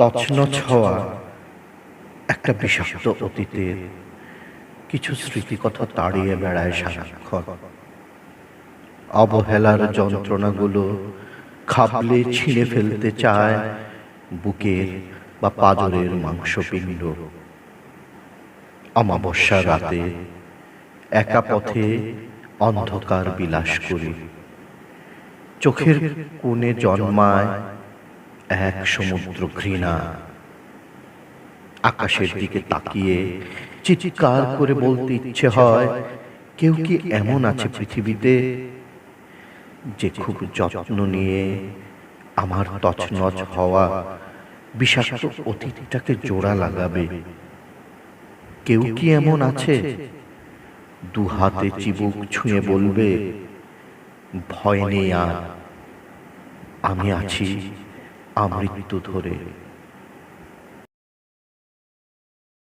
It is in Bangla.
তছনছ হওয়া একটা বিষাক্ত অতীতের কিছু স্মৃতিকথা তাড়িয়ে বেড়ায় সারাক্ষণ। অবহেলার যন্ত্রণাগুলো খাবলে ছিঁড়ে ফেলতে চায় বুকের বা পাদরের মাংসপিণ্ড। অমাবস্যা রাতে একা পথে অন্ধকার বিলাস করি। চোখের কোণে জন্মায় এক সমুদ্র ঘৃণা আকাশের দিকে তাকিয়ে চিৎকার করে বলতে ইচ্ছে হয়, কেউ কি এমন আছে পৃথিবীতে যে খুব যত্ন নিয়ে আমার তছনছ হওয়া বিষাক্ত অতীতটাকে জোড়া লাগাবে? কেউ কি এমন আছে? দু হাতে চিবুক ছুঁয়ে বলবে, ভয় নেই আর, আমি আছি আমৃত্যু ধরে।